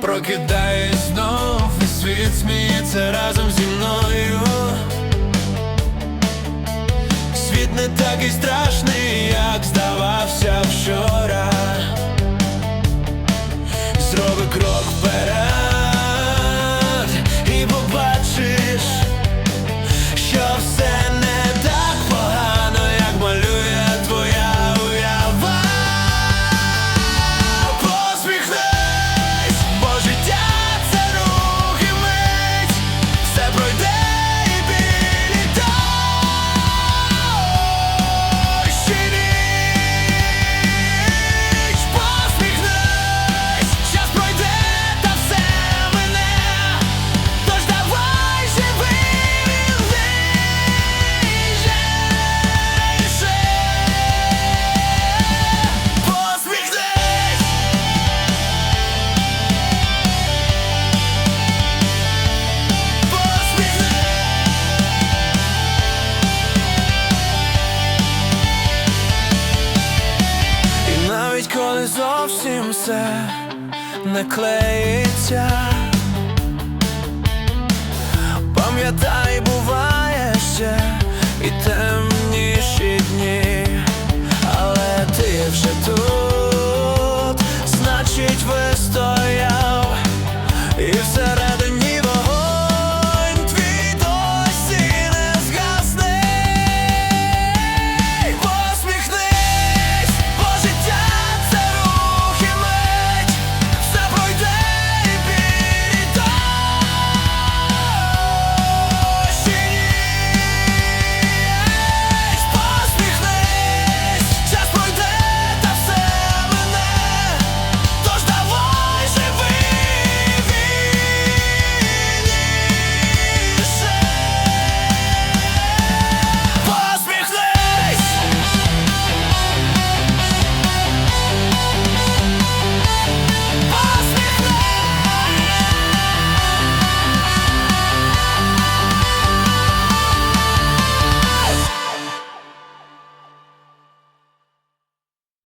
Прокидаюсь знов, і світ сміється разом зі мною. Світ не такий страшний, як здавався вчора. все не клеїться, пам'ятай, буває ще і темніші дні, але ти вже тут, значить, вистав.